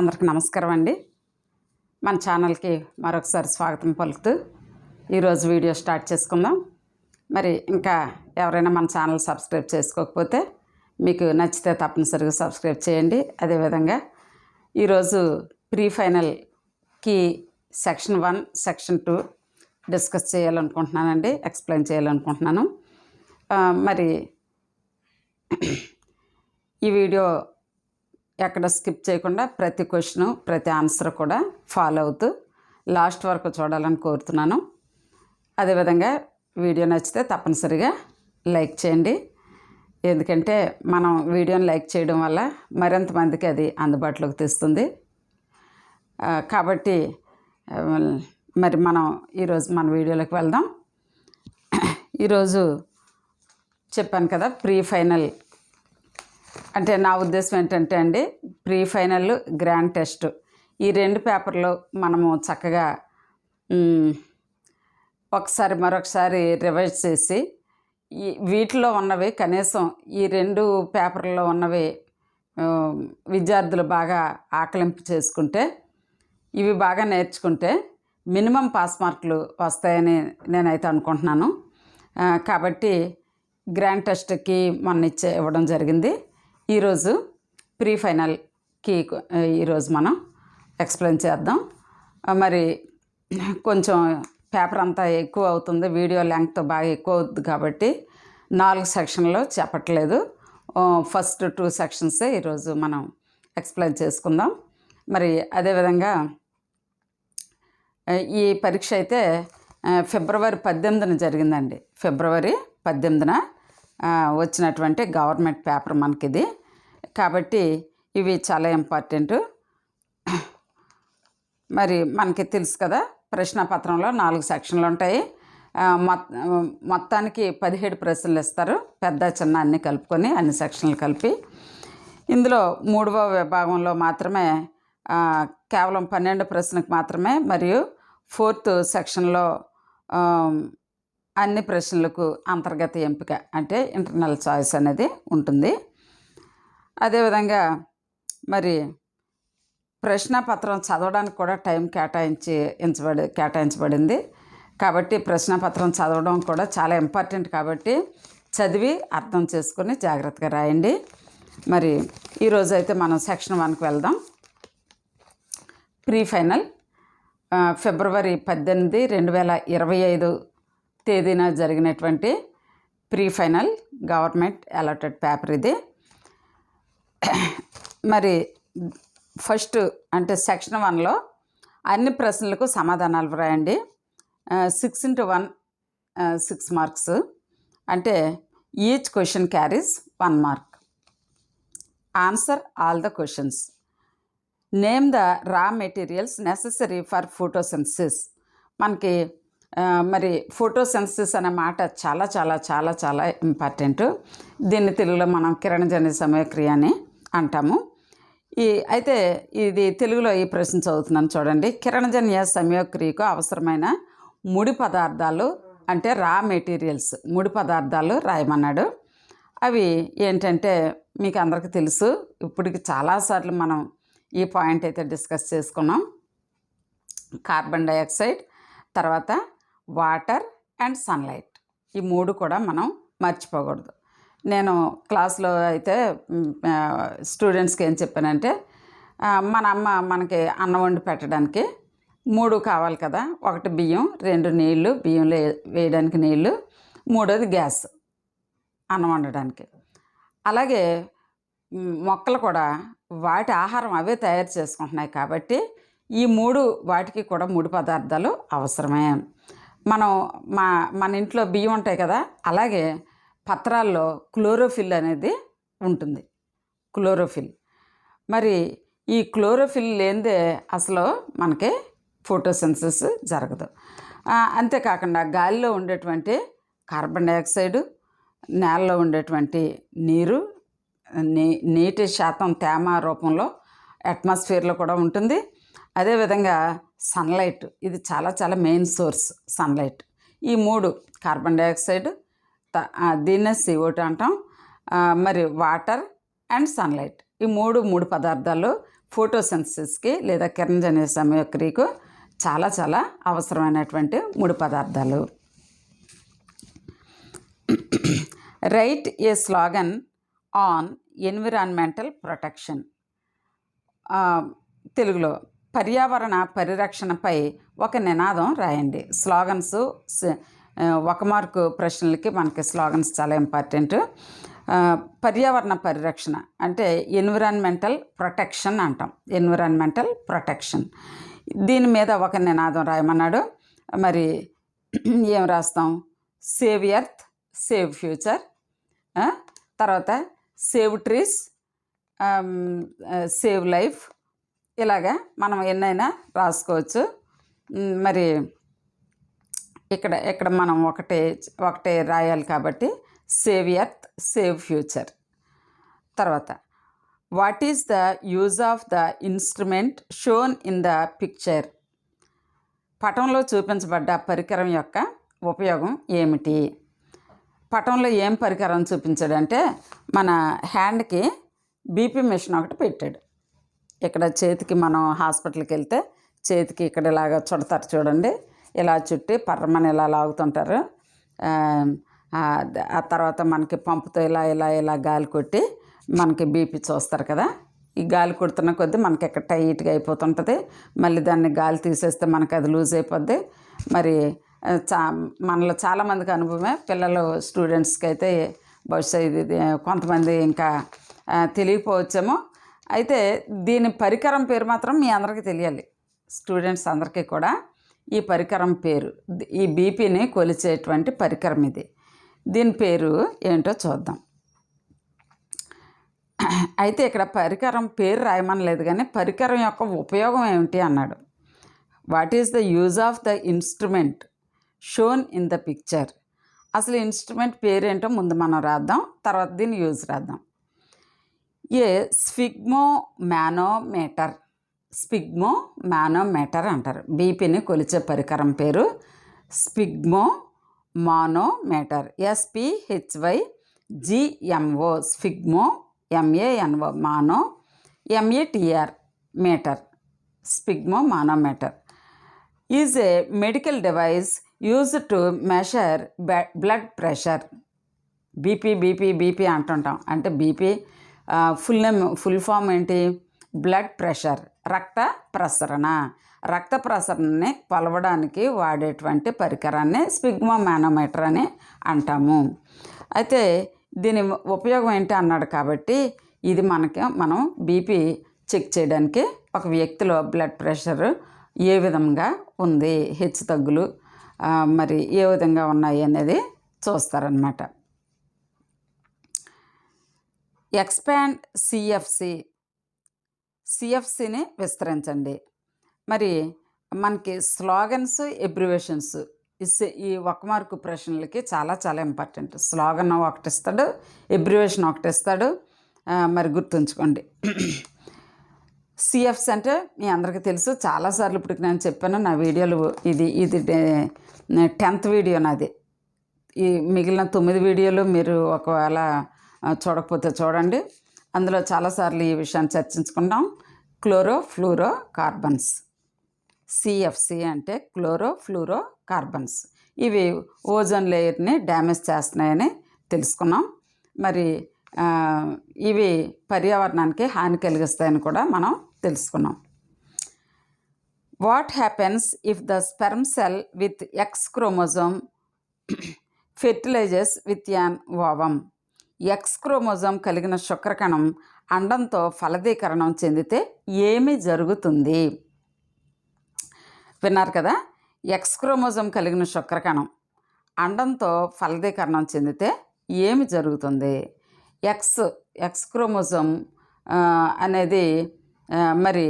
అందరికి నమస్కారం అండి. మన ఛానల్కి మరొకసారి స్వాగతం పలుకుతూ ఈరోజు వీడియో స్టార్ట్ చేసుకుందాం. మరి ఇంకా ఎవరైనా మన ఛానల్ సబ్స్క్రైబ్ చేసుకోకపోతే మీకు నచ్చితే తప్పనిసరిగా సబ్స్క్రైబ్ చేయండి. అదేవిధంగా ఈరోజు ప్రీ ఫైనల్కి section one section two discuss చేయాలనుకుంటున్నానండి explain చేయాలనుకుంటున్నాను. మరి ఈ వీడియో ఎక్కడ స్కిప్ చేయకుండా ప్రతి క్వశ్చను ప్రతి ఆన్సర్ కూడా ఫాలో అవుతూ లాస్ట్ వరకు చూడాలని కోరుతున్నాను. అదేవిధంగా వీడియో నచ్చితే తప్పనిసరిగా లైక్ చేయండి. ఎందుకంటే మనం వీడియోని లైక్ చేయడం వల్ల మరింత మందికి అది అందుబాటులోకి తెస్తుంది. కాబట్టి మరి మనం ఈరోజు మన వీడియోలోకి వెళ్దాం. ఈరోజు చెప్పాను కదా ప్రీ ఫైనల్ అంటే నా ఉద్దేశం ఏంటంటే అండి ప్రీ ఫైనల్ గ్రాండ్ టెస్ట్. ఈ రెండు పేపర్లు మనము చక్కగా ఒకసారి మరొకసారి రివైజ్ చేసి ఈ వీటిలో ఉన్నవి కనీసం ఈ రెండు పేపర్లో ఉన్నవి విద్యార్థులు బాగా ఆకలింపు చేసుకుంటే ఇవి బాగా నేర్చుకుంటే మినిమం పాస్ మార్కులు వస్తాయని నేనైతే అనుకుంటున్నాను. కాబట్టి గ్రాండ్ టెస్ట్కి మొన్న ఇచ్చే ఇవ్వడం జరిగింది. ఈరోజు ప్రీ ఫైనల్కి ఈరోజు మనం ఎక్స్ప్లెయిన్ చేద్దాం. మరి కొంచెం పేపర్ అంతా ఎక్కువ అవుతుంది వీడియో లెంగ్త్ బాగా ఎక్కువ అవుతుంది కాబట్టి నాలుగు సెక్షన్లో చెప్పట్లేదు. ఫస్ట్ టూ సెక్షన్సే ఈరోజు మనం ఎక్స్ప్లెయిన్ చేసుకుందాం. మరి అదేవిధంగా ఈ పరీక్ష అయితే ఫిబ్రవరి పద్దెనిమిదిన జరిగిందండి. ఫిబ్రవరి పద్దెనిమిదిన వచ్చినటువంటి గవర్నమెంట్ పేపర్ మనకిది. కాబట్టి ఇవి చాలా ఇంపార్టెంట్. మరి మనకి తెలుసు కదా ప్రశ్నపత్రంలో నాలుగు సెక్షన్లు ఉంటాయి. మొత్తానికి పదిహేడు ప్రశ్నలు ఇస్తారు. పెద్ద చిన్న అన్ని కలుపుకొని అన్ని సెక్షన్లు కలిపి. ఇందులో మూడవ విభాగంలో మాత్రమే కేవలం పన్నెండు ప్రశ్నలకు మాత్రమే మరియు ఫోర్త్ సెక్షన్లో అన్ని ప్రశ్నలకు అంతర్గత ఎంపిక అంటే ఇంటర్నల్ చాయిస్ అనేది ఉంటుంది. అదేవిధంగా మరి ప్రశ్నపత్రం చదవడానికి కూడా టైం కేటాయించి ఎంచబడి కేటాయించబడింది. కాబట్టి ప్రశ్నపత్రం చదవడం కూడా చాలా ఇంపార్టెంట్ కాబట్టి చదివి అర్థం చేసుకొని జాగ్రత్తగా రాయండి. మరి ఈరోజు అయితే మనం సెక్షన్ వన్కి వెళ్దాం. ప్రీ ఫైనల్ ఫిబ్రవరి పద్దెనిమిది రెండు వేల ఇరవై ఐదు తేదీన జరిగినటువంటి pre final government allotted paper ఇది. మరి ఫస్ట్ అంటే సెక్షన్ వన్లో అన్ని ప్రశ్నలకు సమాధానాలు వ్రాయండి. Six into one six marks అంటే each question carries one mark answer all the questions name the raw materials necessary for photosynthesis మనకి మరి ఫోటోసెన్సిస్ అనే మాట చాలా చాలా చాలా చాలా ఇంపార్టెంట్ దీన్ని తెలుగులో మనం కిరణజన్య సమయక్రియ అని అంటాము. ఈ అయితే ఇది తెలుగులో ఈ ప్రశ్న చదువుతున్నాను చూడండి. కిరణజన్య సమయక్రియకు అవసరమైన ముడి పదార్థాలు అంటే రా మెటీరియల్స్ ముడి పదార్థాలు రాయమన్నాడు. అవి ఏంటంటే మీకు అందరికీ తెలుసు. ఇప్పటికి చాలాసార్లు మనం ఈ పాయింట్ అయితే డిస్కస్ చేసుకున్నాం. కార్బన్ డైఆక్సైడ్ తర్వాత వాటర్ అండ్ సన్లైట్. ఈ మూడు కూడా మనం మర్చిపోకూడదు. నేను క్లాస్లో అయితే స్టూడెంట్స్కి ఏం చెప్పానంటే మన అమ్మ మనకి అన్నం వండి పెట్టడానికి మూడు కావాలి కదా. ఒకటి బియ్యం రెండు నీళ్ళు బియ్యంలో వేయడానికి నీళ్ళు మూడోది గ్యాస్ అన్నం వండడానికి. అలాగే మొక్కలు కూడా వాటి ఆహారం అవే తయారు చేసుకుంటున్నాయి కాబట్టి ఈ మూడు వాటికి కూడా మూడు పదార్థాలు అవసరమే. మనం మా మన ఇంట్లో బియ్యం ఉంటాయి కదా అలాగే పత్రాల్లో క్లోరోఫిల్ అనేది ఉంటుంది. క్లోరోఫిల్. మరి ఈ క్లోరోఫిల్ లేనిదే అసలు మనకి ఫోటోసిన్సిస్ జరగదు. అంతేకాకుండా గాలిలో ఉండేటువంటి కార్బన్ డైఆక్సైడ్ నేలలో ఉండేటువంటి నీరు నీ నీటి శాతం తేమ రూపంలో అట్మాస్ఫియర్లో కూడా ఉంటుంది. అదేవిధంగా సన్లైట్ ఇది చాలా చాలా మెయిన్ సోర్స్ సన్లైట్. ఈ మూడు కార్బన్ డైఆక్సైడ్ దీన్నే సిఓటి అంటాం. మరి వాటర్ అండ్ సన్లైట్. ఈ మూడు మూడు పదార్థాలు ఫోటోసెన్సిస్కి లేదా కిరణజన్య సమయక్రియకు చాలా చాలా అవసరమైనటువంటి మూడు పదార్థాలు. Right a slogan on environmental protection తెలుగులో పర్యావరణ పరిరక్షణపై ఒక నినాదం రాయండి. స్లోగన్స్ ఒక మార్కు ప్రశ్నలకి మనకి స్లోగన్స్ చాలా ఇంపార్టెంట్. పర్యావరణ పరిరక్షణ అంటే ఎన్విరాన్మెంటల్ ప్రొటెక్షన్ అంటాం. Environmental protection. దీని మీద ఒక నినాదం రాయమన్నాడు. మరి ఏం రాస్తాం? Save earth save future. తర్వాత సేవ్ ట్రీస్ సేవ్ లైఫ్. ఇలాగా మనం ఎన్నైనా రాసుకోవచ్చు. మరి ఇక్కడ ఇక్కడ మనం ఒకటే ఒకటే రాయాలి కాబట్టి సేవ్ ఎర్త్ సేవ్ ఫ్యూచర్ తర్వాత what is the use of the instrument shown in the picture పటంలో చూపించబడ్డ పరికరం యొక్క ఉపయోగం ఏమిటి? పటంలో ఏం పరికరం చూపించాడంటే మన హ్యాండ్కి బీపీ మిషన్ ఒకటి పెట్టాడు. ఇక్కడ చేతికి మనం హాస్పిటల్కి వెళ్తే చేతికి ఇక్కడ ఇలాగ చుడతారు చూడండి. ఇలా చుట్టి పర్రమని ఇలా లాగుతుంటారు. ఆ, తర్వాత మనకి పంపుతో ఇలా ఇలా ఇలా గాలి కొట్టి మనకి బీపీ చూస్తారు కదా. ఈ గాలి కొడుతున్న కొద్దీ మనకి ఇక్కడ టైట్గా అయిపోతుంటుంది. మళ్ళీ దాన్ని గాలి తీసేస్తే మనకి అది లూజ్ అయిపోద్ది. మరి చా మనలో చాలామందికి అనుభవమే. పిల్లలు స్టూడెంట్స్కి అయితే బహుశా ఇది కొంతమంది ఇంకా తెలియకపోవచ్చేమో. అయితే దీని పరికరం పేరు మాత్రం మీ అందరికీ తెలియాలి. స్టూడెంట్స్ అందరికీ కూడా. ఈ పరికరం పేరు. ఈ బీపీని కొలిచేటువంటి పరికరం ఇది. దీని పేరు ఏంటో చూద్దాం. అయితే ఇక్కడ పరికరం పేరు రాయమనలేదు కానీ పరికరం యొక్క ఉపయోగం ఏమిటి అన్నాడు. What is the use of the instrument shown in the picture అసలు ఇన్స్ట్రుమెంట్ పేరేంటో ముందు మనం రాద్దాం తర్వాత దీని యూజ్ రాద్దాం. ఏ స్ఫిగ్మో మ్యానోమీటర్ స్పిగ్మో మానోమీటర్ అంటారు బీపీని కొలిచే పరికరం పేరు sphygmomanometer. S P H Y G M O sphygmo M A N O mano M A T R meter. Sphygmomanometer. Is a medical device use to measure blood pressure. BP BP BP అంటుంటాం. అంటే BP full name full form ఏంటి? Blood pressure రక్త ప్రసరణ. రక్త ప్రసరణని కొలవడానికి వాడేటువంటి పరికరాన్ని స్పిగ్మా manometer అని అంటాము. అయితే దీని ఉపయోగం ఏంటి అన్నాడు కాబట్టి ఇది మనకి మనం బీపీ చెక్ చేయడానికి ఒక వ్యక్తిలో బ్లడ్ ప్రెషర్ ఏ విధంగా ఉంది హెచ్చు తగ్గులు మరి ఏ విధంగా ఉన్నాయి అనేది చూస్తారనమాట ఎక్స్పాండ్ సిఎఫ్సి సిఎఫ్సిని విస్తరించండి. మరి మనకి స్లోగన్స్ ఎబ్రివేషన్స్ ఈ ఒక మార్కు ప్రశ్నలకి చాలా చాలా ఇంపార్టెంట్ స్లోగన్ ఒకటి ఇస్తాడు ఎబ్రివేషన్ ఒకటి ఇస్తాడు మరి గుర్తుంచుకోండి. సిఎఫ్స్ అంటే మీ అందరికీ తెలుసు చాలాసార్లు ఇప్పటికి నేను చెప్పాను నా వీడియోలు ఇది ఇది టెన్త్ వీడియో నాది. ఈ మిగిలిన తొమ్మిది వీడియోలు మీరు ఒకవేళ చూడకపోతే చూడండి. అందులో చాలాసార్లు ఈ విషయాన్ని చర్చించుకుంటాం. క్లోరో ఫ్లూరో కార్బన్స్ సిఎఫ్సి అంటే క్లోరో ఫ్లూరో కార్బన్స్ ఇవి ఓజోన్ లేయర్ని డ్యామేజ్ చేస్తున్నాయని తెలుసుకున్నాం. మరి ఇవి పర్యావరణానికి హాని కలిగిస్తాయని కూడా మనం తెలుసుకున్నాం. What happens if the sperm cell with X chromosome fertilizers with an ovum X chromosome కలిగిన శుక్రకణం అండంతో ఫలదీకరణం చెందితే ఏమి జరుగుతుంది? విన్నారు కదా? ఎక్స్ క్రోమోజోమ్ కలిగిన శుక్రకణం అండంతో ఫలదీకరణం చెందితే ఏమి జరుగుతుంది? ఎక్స్ ఎక్స్ క్రోమోజోమ్ అనేది మరి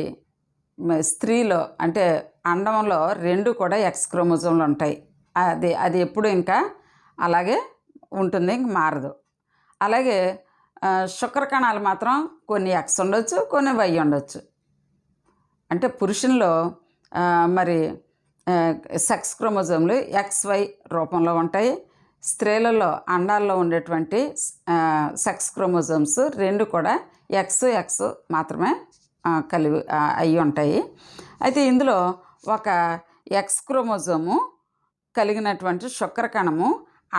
స్త్రీలో అంటే అండంలో రెండు కూడా ఎక్స్ క్రోమోజోమ్లు ఉంటాయి. అది అది ఎప్పుడు ఇంకా అలాగే ఉంటుంది ఇంక మారదు. అలాగే శుక్ర కణాలు మాత్రం కొన్ని ఎక్స్ ఉండొచ్చు కొన్ని వై ఉండొచ్చు. అంటే పురుషుల్లో మరి సెక్స్ క్రోమోజోమ్లు ఎక్స్ వై రూపంలో ఉంటాయి. స్త్రీలలో అండాల్లో ఉండేటువంటి సెక్స్ క్రోమోజోమ్స్ రెండు కూడా ఎక్స్ ఎక్స్ మాత్రమే కలిగి అయి ఉంటాయి. అయితే ఇందులో ఒక ఎక్స్ క్రోమోజోము కలిగినటువంటి శుక్రకణము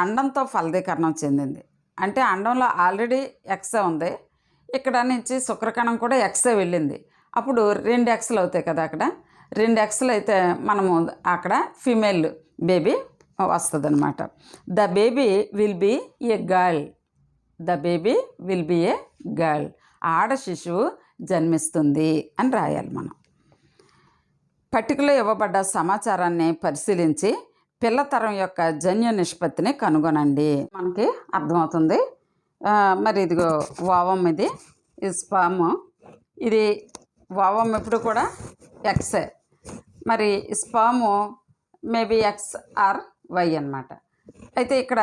అండంతో ఫలదీకరణం చెందింది. అంటే అండంలో ఆల్రెడీ ఎక్సే ఉంది. ఇక్కడ నుంచి శుక్రకణం కూడా ఎక్సే వెళ్ళింది. అప్పుడు రెండు ఎక్స్లు అవుతాయి కదా అక్కడ. రెండు ఎక్స్లు అయితే మనము అక్కడ ఫీమేల్ బేబీ వస్తుంది అనమాట the baby will be a girl. The baby will be a girl. ఆడ శిశువు జన్మిస్తుంది అని రాయాలి మనం. పట్టికలో ఇవ్వబడ్డ సమాచారాన్ని పరిశీలించి పిల్లతరం యొక్క జన్యు నిష్పత్తిని కనుగొనండి. మనకి అర్థమవుతుంది. మరి ఇదిగో వావం ఇది. ఇది స్పామ్. ఇది వావం ఎప్పుడు కూడా? ఎక్సే మరి sperm maybe X or Y అన్నమాట. అయితే ఇక్కడ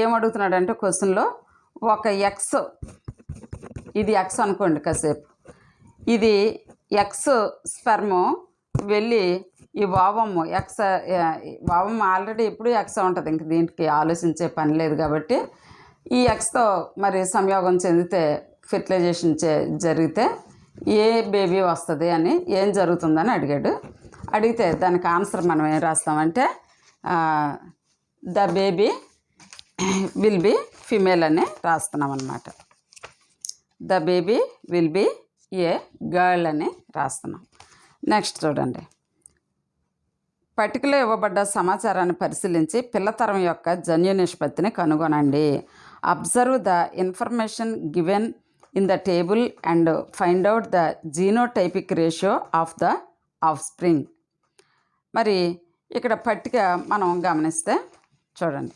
ఏమడుగుతున్నాడంటే క్వశ్చన్లో ఒక ఎక్స్ ఇది ఎక్స్ అనుకోండి కాసేపు. ఇది ఎక్స్ స్పెర్ము వెళ్ళి ఈ వావము ఎక్స్ వావం ఆల్రెడీ ఎప్పుడు ఎక్స్ ఉంటుంది. ఇంక దీనికి ఆలోచించే పని లేదు కాబట్టి ఈ ఎక్స్తో మరి సంయోగం చెందితే ఫెర్టిలైజేషన్ చే జరిగితే ఏ బేబీ వస్తుంది అని ఏం జరుగుతుందని అడిగాడు. అడిగితే దానికి ఆన్సర్ మనం ఏం రాస్తామంటే the baby will be female అని రాస్తున్నాం అన్నమాట. The baby will be a girl అని రాస్తున్నాం. నెక్స్ట్ చూడండి. పట్టికలో ఇవ్వబడ్డ సమాచారాన్ని పరిశీలించి పిల్లతరం యొక్క జన్యు నిష్పత్తిని కనుగొనండి. Observe the information given in the table and find out the genotypic ratio of the offspring మరి ఇక్కడ పట్టిక మనం గమనిస్తే చూడండి.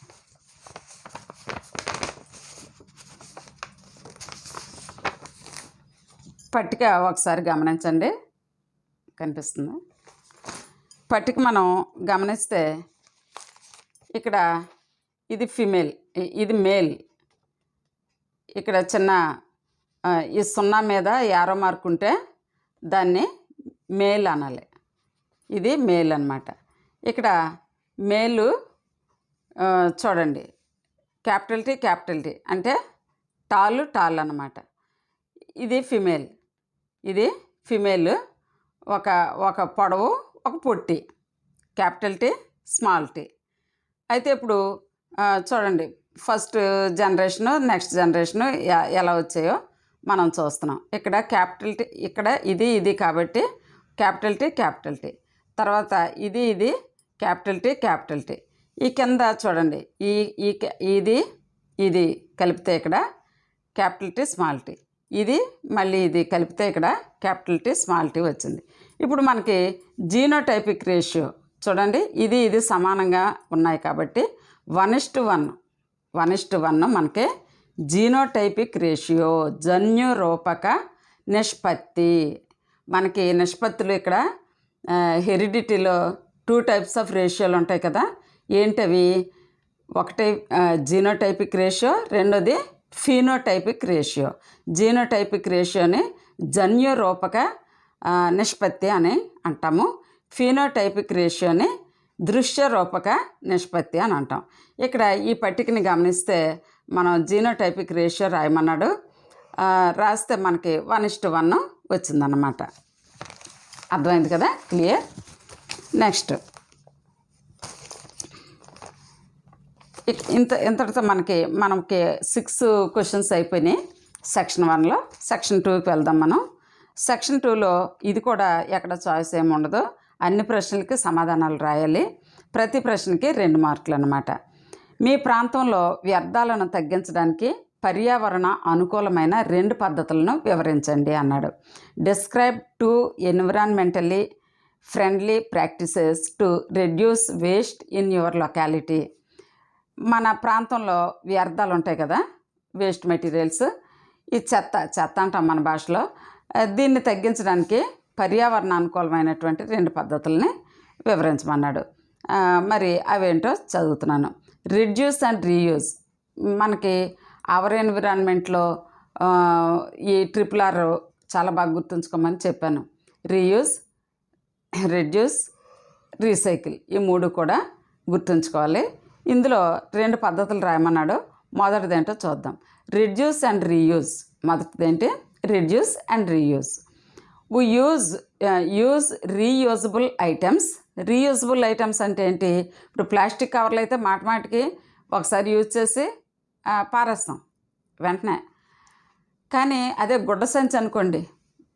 పట్టిక ఒకసారి గమనించండి. కనిపిస్తుంది. పట్టిక మనం గమనిస్తే ఇక్కడ ఇది ఫిమేల్ ఇది మేల్. ఇక్కడ చిన్న ఈ సున్నా మీద యారో మార్క్ ఉంటే దాన్ని మేల్ అనాలి. ఇది మేల్ అన్నమాట. ఇక్కడ మేలు చూడండి. Capital T capital T. అంటే టాలు టాల్ అనమాట ఇది ఫిమేల్. ఇది ఫిమేల్. ఒక ఒక పొడవు ఒక పొట్టి. Capital T small T. అయితే ఇప్పుడు చూడండి ఫస్ట్ జనరేషను నెక్స్ట్ జనరేషను ఎలా వచ్చాయో మనం చూస్తున్నాం. ఇక్కడ క్యాపిటల్ టీ ఇక్కడ ఇది ఇది కాబట్టి క్యాపిటల్ టీ క్యాపిటల్ టీ. తర్వాత ఇది ఇది క్యాపిటల్ టీ క్యాపిటల్ టీ. ఈ కింద చూడండి ఈ ఈ ఇది ఇది కలిపితే ఇక్కడ క్యాపిటల్ టీ స్మాల్ టీ. ఇది మళ్ళీ ఇది కలిపితే ఇక్కడ క్యాపిటల్ టీ స్మాల్ టీ వచ్చింది. ఇప్పుడు మనకి జీనోటైపిక్ రేషియో. చూడండి ఇది ఇది సమానంగా ఉన్నాయి కాబట్టి one is one. One is one మనకి జీనోటైపిక్ రేషియో జన్యు రూపక నిష్పత్తి. మనకి నిష్పత్తులు ఇక్కడ హెరిడిటీలో టూ టైప్స్ ఆఫ్ రేషియోలు ఉంటాయి కదా. ఏంటవి? ఒకటి జీనోటైపిక్ రేషియో రెండోది ఫీనోటైపిక్ రేషియో. జీనోటైపిక్ రేషియోని జన్యు రూపక నిష్పత్తి అని అంటాము. ఫీనోటైపిక్ రేషియోని దృశ్య రూపక నిష్పత్తి అని అంటాం. ఇక్కడ ఈ పట్టికని గమనిస్తే మనం జీనోటైపిక్ రేషియో రాయమన్నాడు. రాస్తే మనకి వన్ ఇస్ట్ వన్ వచ్చిందన్నమాట. అర్థమైంది కదా? క్లియర్? నెక్స్ట్. ఇంత ఇంతటితో మనకి మనకి సిక్స్ క్వశ్చన్స్ అయిపోయినాయి. సెక్షన్ వన్లో. సెక్షన్ టూకి వెళ్దాం మనం. సెక్షన్ టూలో ఇది కూడా ఎక్కడ చాయిస్ ఏమి ఉండదు. అన్ని ప్రశ్నలకి సమాధానాలు రాయాలి. ప్రతి ప్రశ్నకి రెండు మార్కులు అనమాట మీ ప్రాంతంలో వ్యర్థాలను తగ్గించడానికి పర్యావరణ అనుకూలమైన రెండు పద్ధతులను వివరించండి అన్నాడు. Describe two environmentally friendly practices to reduce waste in your locality మన ప్రాంతంలో వ్యర్థాలు ఉంటాయి కదా వేస్ట్ మెటీరియల్స్ ఈ చెత్త చెత్త అంటాం మన భాషలో. దీన్ని తగ్గించడానికి పర్యావరణ అనుకూలమైనటువంటి రెండు పద్ధతుల్ని వివరించమన్నాడు. మరి అవేంటో చదువుతున్నాను. Reduce and reuse. మనకి అవర్ ఎన్విరాన్మెంట్లో ఈ ట్రిపుల్ ఆర్ చాలా బాగా గుర్తుంచుకోమని చెప్పాను. రీయూజ్ రెడ్యూస్ రీసైకిల్ ఈ మూడు కూడా గుర్తుంచుకోవాలి. ఇందులో రెండు పద్ధతులు రాయమన్నాడు. మొదటిదేంటో చూద్దాం. Reduce and reuse. మొదటిదేంటి? Reduce and reuse we use use reusable items reusable items అంటే ఏంటి? ఇప్పుడు ప్లాస్టిక్ కవర్లు అయితే మాట మాటికి ఒకసారి యూజ్ చేసి పారేస్తాం వెంటనే. కానీ అదే గుడ్డ సంచి అనుకోండి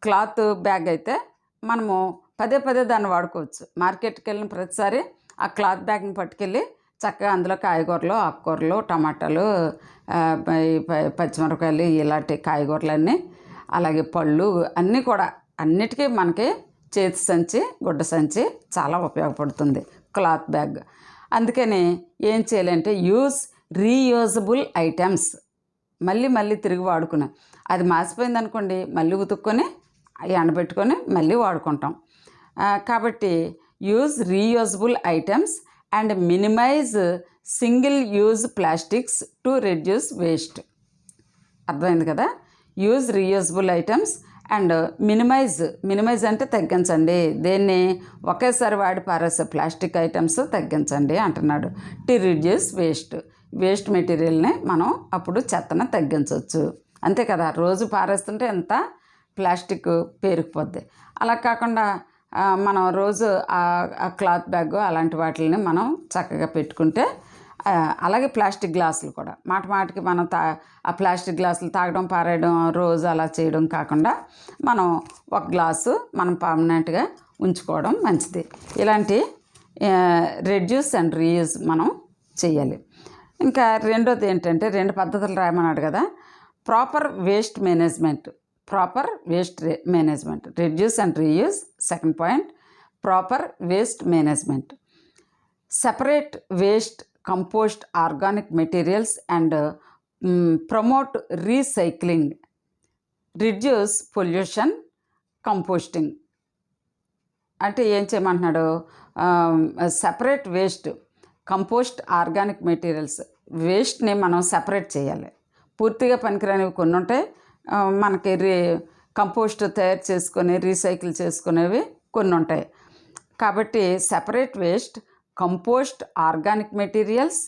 క్లాత్ బ్యాగ్ అయితే మనము పదే పదే దాన్ని వాడుకోవచ్చు. మార్కెట్కి వెళ్ళిన ప్రతిసారి ఆ క్లాత్ బ్యాగ్ని పట్టుకెళ్ళి చక్కగా అందులో కాయగూరలు ఆకుకూరలు టమాటాలు పచ్చిమిరపకాయలు ఇలాంటి కాయగూరలన్నీ అలాగే పళ్ళు అన్నీ కూడా అన్నిటికీ మనకి చేతి సంచి గుడ్డ సంచి చాలా ఉపయోగపడుతుంది. Cloth bag. అందుకని ఏం చేయాలంటే యూజ్ రీయూజబుల్ ఐటమ్స్. మళ్ళీ మళ్ళీ తిరిగి వాడుకున్నాం అది మాసిపోయింది అనుకోండి మళ్ళీ ఉతుక్కొని ఎండబెట్టుకొని మళ్ళీ వాడుకుంటాం. కాబట్టి use reusable items and minimise single use plastics to reduce waste. అర్థమైంది కదా? Use reusable items and minimise minimise అంటే తగ్గించండి. దేన్ని ఒకేసారి వాడి పారేసే ప్లాస్టిక్ ఐటమ్స్ తగ్గించండి అంటున్నాడు. టు రిడ్యూస్ వేస్ట్ వేస్ట్ మెటీరియల్ని మనం అప్పుడు చెత్తను తగ్గించవచ్చు అంతే కదా రోజు పారేస్తుంటే ఎంత ప్లాస్టిక్ పేరుకుపోద్ది. అలా కాకుండా మనం రోజు ఆ క్లాత్ బ్యాగ్ అలాంటి వాటిని మనం చక్కగా పెట్టుకుంటే అలాగే ప్లాస్టిక్ గ్లాసులు కూడా. మాట మాటికి మనం తా ఆ ప్లాస్టిక్ గ్లాసులు తాగడం పారేయడం రోజు అలా చేయడం కాకుండా మనం ఒక గ్లాసు మనం పర్మనెంట్గా ఉంచుకోవడం మంచిది. ఇలాంటి రెడ్యూస్ అండ్ రీయూజ్ మనం చేయాలి. ఇంకా రెండోది ఏంటంటే రెండు పద్ధతులు రాయమన్నాడు కదా proper waste management proper waste management reduce and reuse second point proper waste management. Separate waste compost organic materials and promote recycling reduce pollution composting. అంటే ఏం చేయమంటున్నాడు? Separate waste compost organic materials వేస్ట్ని మనం సపరేట్ చేయాలి. పూర్తిగా పనికిరానివి కొన్ని ఉంటాయి. మనకి రీ compost తయారు చేసుకొని రీసైకిల్ చేసుకునేవి కొన్ని ఉంటాయి. కాబట్టి separate waste compost organic materials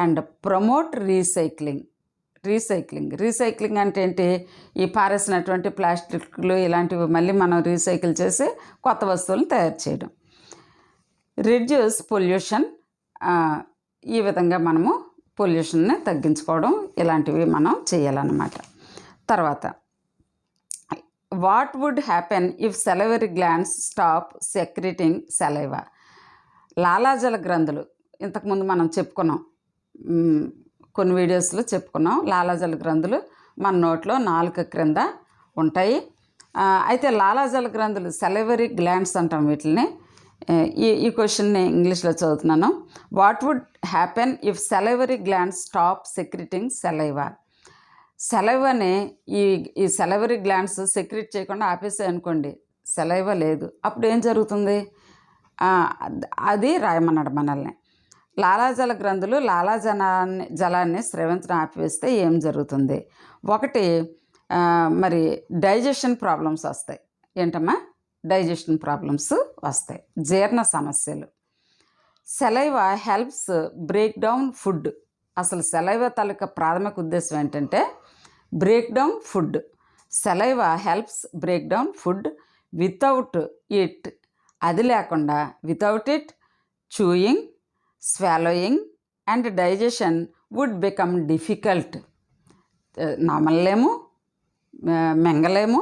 and promote recycling. Recycling. Recycling అంటే ఏంటి? ఈ పారేసినటువంటి ప్లాస్టిక్లు ఇలాంటివి మళ్ళీ మనం రీసైకిల్ చేసి కొత్త వస్తువులను తయారు చేయడం. Reduce pollution. ఈ విధంగా మనము పొల్యూషన్ని తగ్గించుకోవడం ఇలాంటివి మనం చేయాలన్నమాట. తర్వాత what would happen if salivary glands stop secreting saliva? లాలాజల గ్రంథులు. ఇంతకుముందు మనం చెప్పుకున్నాం. కొన్ని వీడియోస్లో చెప్పుకున్నాం. లాలాజల గ్రంథులు మన నోట్లో నాలుక క్రింద ఉంటాయి. అయితే లాలాజల గ్రంథులు సెలవరీ గ్లాండ్స్ అంటాం వీటిని ఈ ఈ క్వశ్చన్ని ఇంగ్లీష్లో చదువుతున్నాను. What would happen if salivary glands stop secreting saliva సెలైవాని ఈ ఈ సెలవరీ గ్లాండ్స్ సెక్రిట్ చేయకుండా ఆపేసాయి అనుకోండి సెలైవ లేదు. అప్పుడు ఏం జరుగుతుంది? అది రాయమన్నాడు మనల్ని. లాలాజల గ్రంథులు లాలాజలాన్ని జలాన్ని స్రవించడం ఆపివేస్తే ఏం జరుగుతుంది? ఒకటి మరి డైజెషన్ ప్రాబ్లమ్స్ వస్తాయి. ఏంటమ్మా? డైజెషన్ ప్రాబ్లమ్స్ వస్తాయి. జీర్ణ సమస్యలు. Saliva helps break down food. అసలు సెలైవ తాలూకా ప్రాథమిక ఉద్దేశం ఏంటంటే break down food. Saliva helps break down food without it. అది లేకుండా without it chewing swallowing and digestion would become difficult నమలలేము మింగలేము మెంగలేము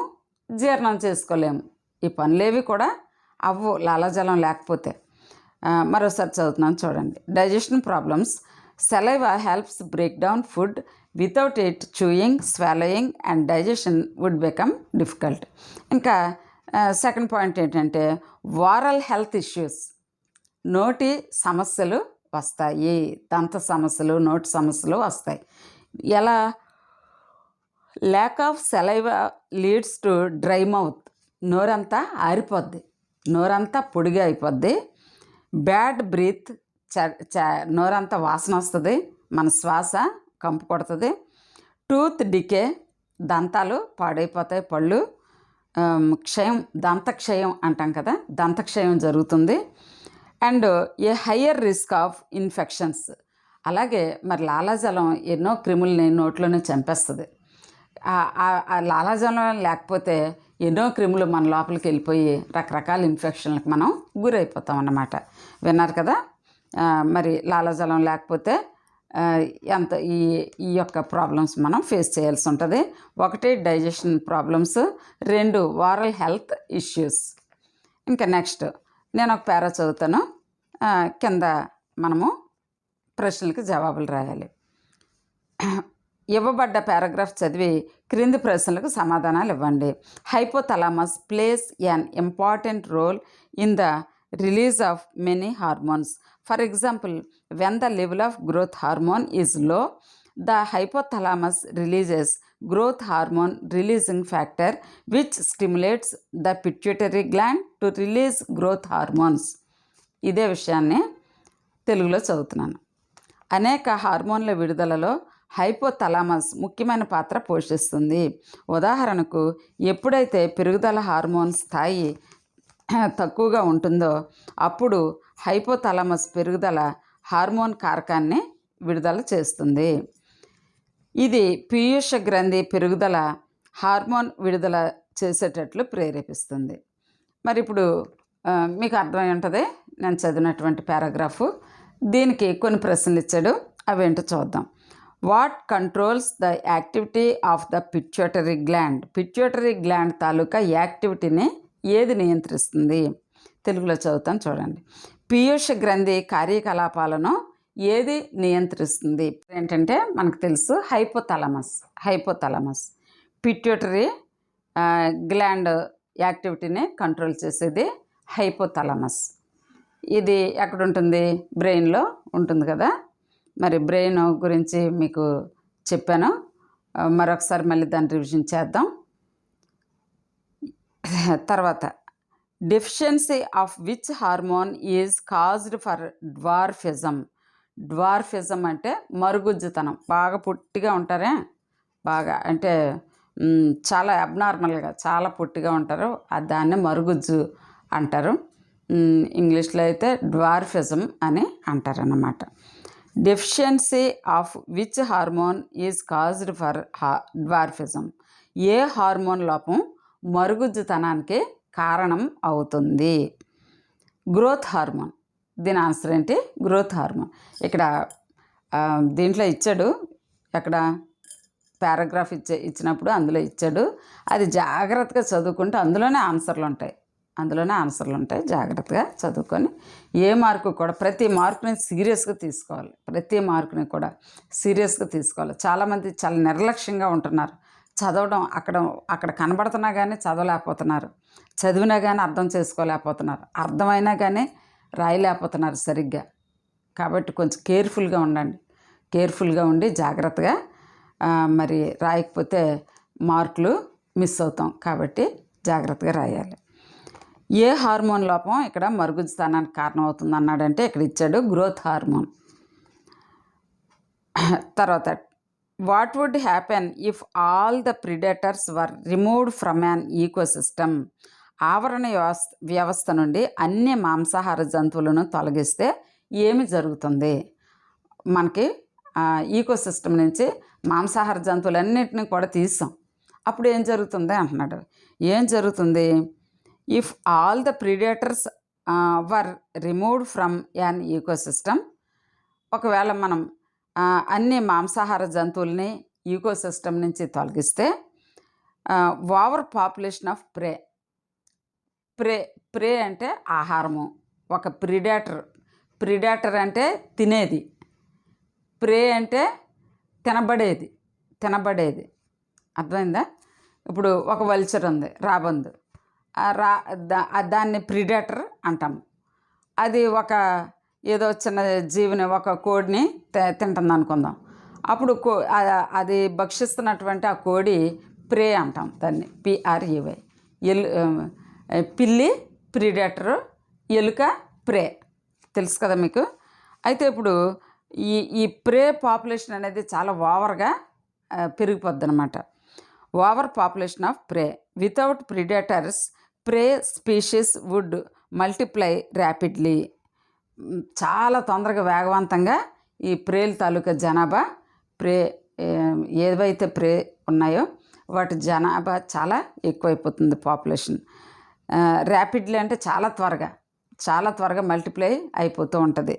జీర్ణం చేసుకోలేము. ఈ పనులేవి కూడా అవ్వు లాలాజలం లేకపోతే. మరోసారి చదువుతున్నాను చూడండి. Digestion problems saliva helps break down food without it chewing swallowing and digestion would become difficult ఇంకా సెకండ్ పాయింట్ ఏంటంటే వారల్ హెల్త్ ఇష్యూస్ నోటి సమస్యలు వస్తాయి. దంత సమస్యలు నోటి సమస్యలు వస్తాయి. ఎలా? Lack of saliva leads to dry mouth నోరంతా ఆరిపోద్ది. నోరంతా పొడిగా అయిపోద్ది. బ్యాడ్ బ్రీత్ చ చ నోరంతా వాసన వస్తుంది. మన శ్వాస కంపు కొడుతుంది. టూత్ డికే దంతాలు పాడైపోతాయి పళ్ళు. క్షయం దంతక్షయం అంటాం కదా దంతక్షయం జరుగుతుంది. And a higher risk of infections. అలాగే మరి లాలాజలం ఎన్నో క్రిముల్ని నోట్లోనే చంపేస్తుంది. ఆ- లాలాజలం లేకపోతే ఎన్నో క్రిములు మన లోపలికి వెళ్ళిపోయి రకరకాల ఇన్ఫెక్షన్లకు మనం గురైపోతాం అన్నమాట. విన్నారు కదా? మరి లాలాజలం లేకపోతే ఎంత ఈ ఈ యొక్క ప్రాబ్లమ్స్ మనం ఫేస్ చేయాల్సి ఉంటుంది. ఒకటి డైజెషన్ ప్రాబ్లమ్స్ రెండు వారల్ హెల్త్ ఇష్యూస్ ఇంకా నెక్స్ట్ నేను ఒక పేరా చదువుతాను. కింద మనము ప్రశ్నలకు జవాబులు రాయాలి. ఇవ్వబడ్డ పారాగ్రాఫ్ చదివి క్రింది ప్రశ్నలకు సమాధానాలు ఇవ్వండి. Hypothalamus plays an important role in the release of many hormones. For example when the level of growth hormone is low the hypothalamus releases growth hormone releasing factor which stimulates the pituitary gland to release growth hormones ఇదే విషయాన్ని తెలుగులో చదువుతున్నాను. అనేక హార్మోన్ల విడుదలలో hypothalamus ముఖ్యమైన పాత్ర పోషిస్తుంది. ఉదాహరణకు ఎప్పుడైతే పెరుగుదల హార్మోన్ స్థాయి తక్కువగా ఉంటుందో అప్పుడు హైపోథాలమస్ పెరుగుదల హార్మోన్ కారకాన్ని విడుదల చేస్తుంది. ఇది పీయూష గ్రంథి పెరుగుదల హార్మోన్ విడుదల చేసేటట్లు ప్రేరేపిస్తుంది. మరి ఇప్పుడు మీకు అర్థమై ఉంటుంది? నేను చదివినటువంటి పారాగ్రాఫ్. దీనికి కొన్ని ప్రశ్నలు ఇచ్చాడు. అవేంటో చూద్దాం. What controls the activity of the pituitary gland? Pituitary gland తాలూకా యాక్టివిటీని ఏది నియంత్రిస్తుంది? తెలుగులో చదువుతాను చూడండి. పీయూష గ్రంథి కార్యకలాపాలను ఏది నియంత్రిస్తుంది? ఏంటంటే మనకు తెలుసు హైపోథాలమస్ హైపోథాలమస్. పిట్యూటరీ గ్లాండ్ యాక్టివిటీని కంట్రోల్ చేసేది హైపోథాలమస్. ఇది ఎక్కడ ఉంటుంది బ్రెయిన్లో ఉంటుంది కదా? మరి బ్రెయిన్ గురించి మీకు చెప్పాను. మరొకసారి మళ్ళీ దాన్ని రివిజన్ చేద్దాం. తర్వాత deficiency of which hormone is caused for dwarfism dwarfism అంటే మరుగుజ్జుతనం. బాగా పొట్టిగా ఉంటారే? బాగా అంటే చాలా అబ్నార్మల్గా చాలా పొట్టిగా ఉంటారు. ఆ దాన్ని మరుగుజ్జు అంటారు. ఇంగ్లీష్లో అయితే డ్వార్ఫిజం అని అంటారన్నమాట. Deficiency of which hormone is caused for dwarfism A hormone లోపం? మరుగుజ్జుతనానికి కారణం అవుతుంది. Growth hormone. దీని ఆన్సర్ ఏంటి? Growth hormone. ఇక్కడ దీంట్లో ఇచ్చాడు. ఎక్కడ? పారాగ్రాఫ్ ఇచ్చే ఇచ్చినప్పుడు అందులో ఇచ్చాడు. అది జాగ్రత్తగా చదువుకుంటే అందులోనే ఆన్సర్లు ఉంటాయి. అందులోనే ఆన్సర్లు ఉంటాయి. జాగ్రత్తగా చదువుకొని ఏ మార్కు కూడా ప్రతి మార్కుని సీరియస్గా తీసుకోవాలి. ప్రతి మార్కుని కూడా సీరియస్గా తీసుకోవాలి. చాలామంది చాలా నిర్లక్ష్యంగా ఉంటున్నారు. చదవడం అక్కడ అక్కడ కనబడుతున్నా కానీ చదవలేకపోతున్నారు. చదివినా కానీ అర్థం చేసుకోలేకపోతున్నారు. అర్థమైనా కానీ రాయలేకపోతున్నారు సరిగ్గా. కాబట్టి కొంచెం కేర్ఫుల్గా ఉండండి. కేర్ఫుల్గా ఉండి జాగ్రత్తగా మరి రాయకపోతే మార్కులు మిస్ అవుతాం. కాబట్టి జాగ్రత్తగా రాయాలి. ఏ హార్మోన్ లోపం ఇక్కడ మరుగుజ్జుతనానికి కారణం అవుతుంది అన్నాడంటే ఇక్కడ ఇచ్చాడు గ్రోత్ హార్మోన్. తర్వాత what would happen if all the predators were removed from an ecosystem? ఆవరణ వ్యవస్థ వ్యవస్థ నుండి అన్ని మాంసాహార జంతువులను తొలగిస్తే ఏమి జరుగుతుంది? మనకి ఈకోసిస్టమ్ నుంచి మాంసాహార జంతువులన్నింటినీ కూడా తీసాం. అప్పుడు ఏం జరుగుతుంది అంటున్నాడు. ఏం జరుగుతుంది? If all the predators were removed from an ecosystem ఒకవేళ మనం అన్ని మాంసాహార జంతువుల్ని ఈకోసిస్టమ్ నుంచి తొలగిస్తే over population of prey. Prey prey అంటే ఆహారము. ఒక ప్రిడేటర్ ప్రిడేటర్ అంటే తినేది. ప్రే అంటే తినబడేది తినబడేది. అర్థమైందా? ఇప్పుడు ఒక వల్చర్ ఉంది రాబందు. రా దా- దాన్ని ప్రిడేటర్ అంటాము. అది ఒక ఏదో చిన్న జీవిని ఒక కోడిని తింటుంది అనుకుందాం. అప్పుడు కో అది భక్షిస్తున్నటువంటి ఆ కోడి ప్రే అంటాం దాన్ని. పిఆర్ఈవై ఎల్ పిల్లి ప్రిడేటరు ఎలుక ప్రే. తెలుసు కదా మీకు? అయితే ఇప్పుడు ఈ ఈ ప్రే పాపులేషన్ అనేది చాలా ఓవర్గా పెరిగిపోద్ది అనమాట over population of prey. Without predators prey species would multiply rapidly. చాలా తొందరగా వేగవంతంగా ఈ ప్రేల తాలూకా జనాభా ప్రే ఏవైతే ప్రే ఉన్నాయో వాటి జనాభా చాలా ఎక్కువైపోతుంది పాపులేషన్. ర్యాపిడ్లీ అంటే చాలా త్వరగా చాలా త్వరగా మల్టిప్లై అయిపోతూ ఉంటుంది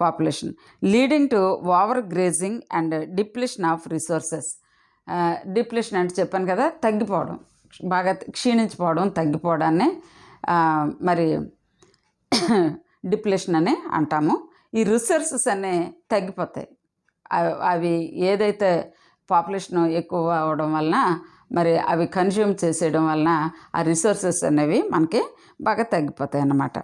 population. Leading to over grazing and depletion of resources. Depletion అంటే చెప్పాను కదా తగ్గిపోవడం బాగా క్షీణించిపోవడం తగ్గిపోవడాన్ని మరి డిప్లేషన్ అని అంటాము. ఈ రిసోర్సెస్ అనే తగ్గిపోతాయి. అవి- ఏదైతే పాపులేషన్ ఎక్కువ అవడం వలన మరి అవి కన్జ్యూమ్ చేసేయడం వలన ఆ రిసోర్సెస్ అనేవి మనకి బాగా తగ్గిపోతాయి అన్నమాట.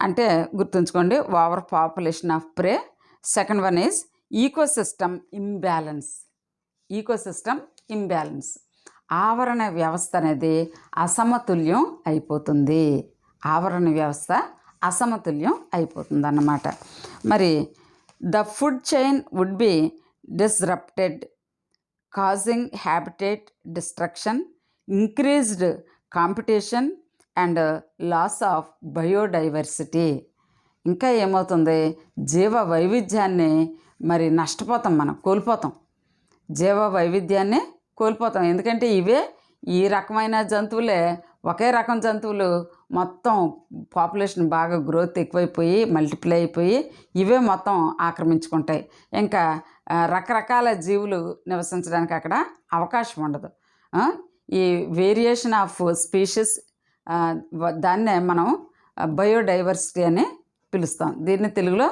అంటే గుర్తుంచుకోండి over population of prey. Second one is ecosystem imbalance. Ecosystem imbalance. ఆవరణ వ్యవస్థ అనేది అసమతుల్యం అయిపోతుంది. ఆవరణ వ్యవస్థ అసమతుల్యం అయిపోతుంది అన్నమాట మరి the food chain would be disrupted causing habitat destruction increased competition and loss of biodiversity. ఇంకా ఏమవుతుంది? జీవ వైవిధ్యాన్ని మరి నష్టపోతాం మనం కోల్పోతాం. జీవ వైవిధ్యాన్ని కోల్పోతాం. ఎందుకంటే ఇవే ఈ రకమైన జంతువులే ఒకే రకం జంతువులు మొత్తం పాపులేషన్ బాగా గ్రోత్ ఎక్కువైపోయి మల్టిప్లై అయిపోయి ఇవే మొత్తం ఆక్రమించుకుంటాయి. ఇంకా రకరకాల జీవులు నివసించడానికి అక్కడ అవకాశం ఉండదు. ఈ వేరియేషన్ ఆఫ్ స్పీషీస్ దాన్నే మనం బయోడైవర్సిటీ అని పిలుస్తాం. దీన్ని తెలుగులో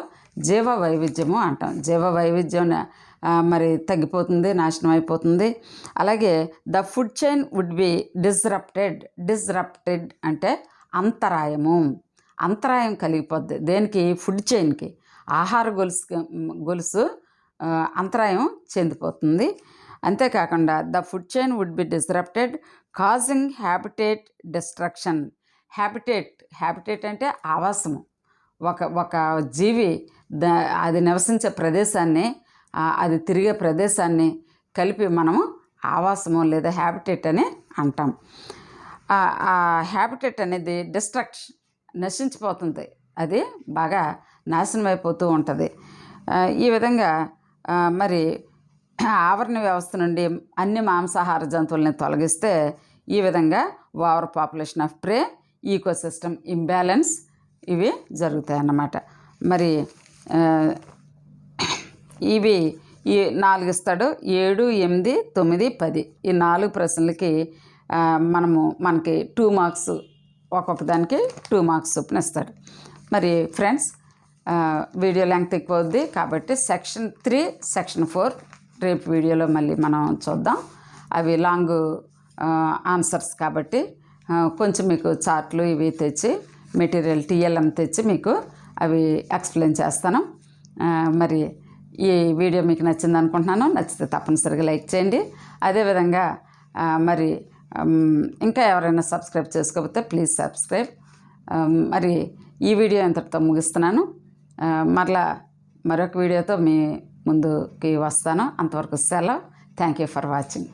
జీవ వైవిధ్యము అంటాం. జీవ వైవిధ్యం మరి తగ్గిపోతుంది నాశనం అయిపోతుంది. అలాగే the food chain would be disrupted. Disrupted అంటే అంతరాయము. అంతరాయం కలిగిపోద్ది. దేనికి? ఫుడ్ చైన్కి. ఆహార గొలుసు గొలుసు అంతరాయం చెందిపోతుంది. అంతేకాకుండా the food chain would be disrupted causing habitat destruction. Habitat habitat అంటే ఆవాసము. ఒక ఒక జీవి ద అది నివసించే ప్రదేశాన్ని అది తిరిగే ప్రదేశాన్ని కలిపి మనము ఆవాసము లేదా హ్యాబిటేట్ అని అంటాం. ఆ హ్యాబిటెట్ అనేది డిస్ట్రక్షన్ నశించిపోతుంది. అది బాగా నాశనం అయిపోతూ ఉంటుంది. ఈ విధంగా మరి ఆవరణ వ్యవస్థ నుండి అన్ని మాంసాహార జంతువుల్ని తొలగిస్తే ఈ విధంగా over population of prey ecosystem imbalance ఇవి జరుగుతాయి అన్నమాట మరి ఇవి ఈ నాలుగు ఇస్తాడు. ఏడు ఎనిమిది తొమ్మిది పది. ఈ నాలుగు ప్రశ్నలకి మనము మనకి టూ మార్క్స్ ఒక్కొక్క దానికి టూ మార్క్స్ చొప్పున ఇస్తాడు మరి ఫ్రెండ్స్ వీడియో లెంగ్త్ ఎక్కువ అవుద్ది కాబట్టి సెక్షన్ త్రీ సెక్షన్ ఫోర్ రేపు వీడియోలో మళ్ళీ మనం చూద్దాం. అవి లాంగ్ ఆన్సర్స్ కాబట్టి కొంచెం మీకు చార్ట్లు ఇవి తెచ్చి మెటీరియల్ టీఎల్ఎం తెచ్చి మీకు అవి ఎక్స్ప్లెయిన్ చేస్తాను. మరి ఈ వీడియో మీకు నచ్చింది అనుకుంటున్నాను నచ్చితే తప్పనిసరిగా లైక్ చేయండి. అదేవిధంగా మరి ఇంకా ఎవరైనా సబ్స్క్రైబ్ చేసుకోకపోతే ప్లీజ్ సబ్స్క్రైబ్. మరి ఈ వీడియో ఇంతటితో ముగిస్తున్నాను. మరలా మరొక వీడియోతో మీ ముందుకి వస్తాను. అంతవరకు సెలవు. Thank you for watching